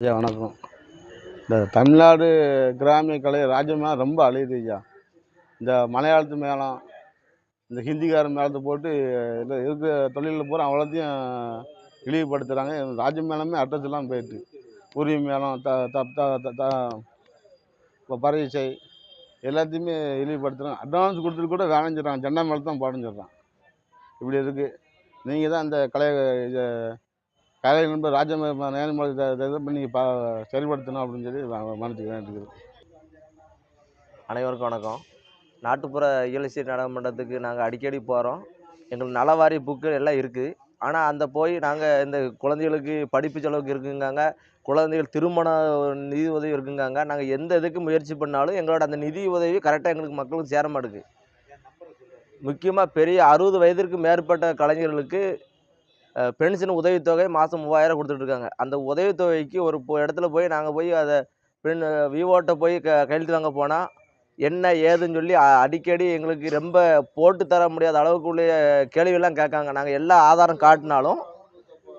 ஐயா வணக்கம். இந்த தமிழ்நாடு கிராமிய கலை ராஜ்யமாக ரொம்ப அழியுது ஐயா. இந்த மலையாளத்து மேளம் இந்த ஹிந்திக்காரன் மேளத்தை போட்டு இல்லை இருக்கிற தொழிலில் பூரா அவ்வளோத்தையும் இழிவுபடுத்துகிறாங்க ராஜ்ய மேளமே அட்ரஸ்லாம் போயிட்டு. உரி மேளம் த த த த- இப்போ எல்லாத்தையுமே இழிவுபடுத்துகிறாங்க அட்வான்ஸ் கொடுத்துட்டு கூட வேணாம்னு சொல்கிறாங்க ஜெண்டா மேளத்தை தான் பாடுன்னு சொல்கிறான் இப்படி இருக்குது நீங்கள் தான் அந்த கலை இதை கலை நண்பர் ராஜ நேர்மலை இதை பண்ணி பா செயல்படுத்தணும் அப்படின்னு சொல்லி மனசுக்கு இருக்குது அனைவருக்கும் வணக்கம். நாட்டுப்புற இயலிசை நாடகமன்றத்துக்கு நாங்கள் அடிக்கடி போகிறோம் எங்களுக்கு நலவாரி புக்கு எல்லாம் இருக்குது ஆனால் அந்த போய் நாங்கள் இந்த குழந்தைகளுக்கு படிப்பு செலவுக்கு இருக்குங்காங்க குழந்தைகள் திருமண நிதி உதவி இருக்குங்காங்க நாங்கள் எந்த இதுக்கு முயற்சி பண்ணாலும் எங்களோட அந்த நிதி உதவி கரெக்டாக எங்களுக்கு மக்களுக்கு சேர மாட்டேங்குது முக்கியமாக பெரிய அறுபது வயதிற்கு மேற்பட்ட கலைஞர்களுக்கு பென்ஷன் உதவித்தொகை மாதம் மூவாயிரம் கொடுத்துட்ருக்காங்க. அந்த உதவித்தொகைக்கு ஒரு இடத்துல போய் நாங்கள் போய் அதை பெண் விவோட்ட போய் க கையெழுத்து வாங்க போனால் என்ன ஏதுன்னு சொல்லி அடிக்கடி எங்களுக்கு ரொம்ப போட்டு தர முடியாத அளவுக்குள்ளே கேள்வியெல்லாம் கேட்காங்க. நாங்கள் எல்லா ஆதாரம் காட்டினாலும்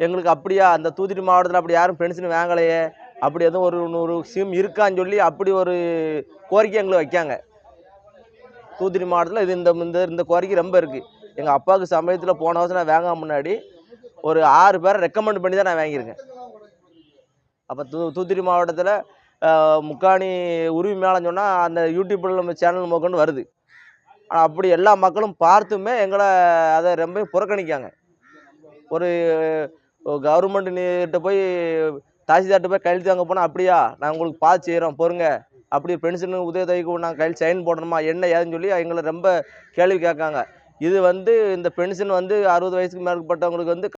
எங்களுக்கு அப்படியா அந்த தூத்துக்குடி மாவட்டத்தில் அப்படி யாரும் பென்ஷன் வாங்கலையே அப்படி எதுவும் ஒரு நூறு ஸ்கீம் இருக்கான்னு சொல்லி அப்படி ஒரு கோரிக்கை எங்களுக்கு வைக்காங்க. தூத்துக்குடி மாவட்டத்தில் இது இந்த இந்த இந்த கோரிக்கை ரொம்ப இருக்குது எங்கள் அப்பாவுக்கு சமயத்தில் போன வருஷம் நான் வாங்க முன்னாடி ஒரு ஆறு பேரை ரெக்கமெண்ட் பண்ணி தான் நான் வாங்கியிருக்கேன். அப்போ தூ தூத்துக்குடி மாவட்டத்தில் முக்காணி உரிமை மேலேன்னு சொன்னால் அந்த யூடியூப்பில் நம்ம சேனல் முதற்கொண்டு வருது. ஆனால் அப்படி எல்லா மக்களும் பார்த்துமே எங்களை அதை ரொம்ப புறக்கணிக்காங்க. ஒரு கவர்மெண்ட்டு போய் தாசில்தார்கிட்ட போய் கையெழுத்து வாங்க போனால் அப்படியா? நாங்கள் உங்களுக்கு பார்த்து செய்கிறோம் பொறுங்க. அப்படி பென்ஷன் உதவித்தொகைக்கு நாங்கள் கையில் சைன் போடணுமா? என்ன ஏதுன்னு சொல்லி எங்களை ரொம்ப கேள்வி கேட்காங்க. இது வந்து இந்த பென்ஷன் வந்து அறுபது வயசுக்கு மேற்பட்டவங்களுக்கு வந்து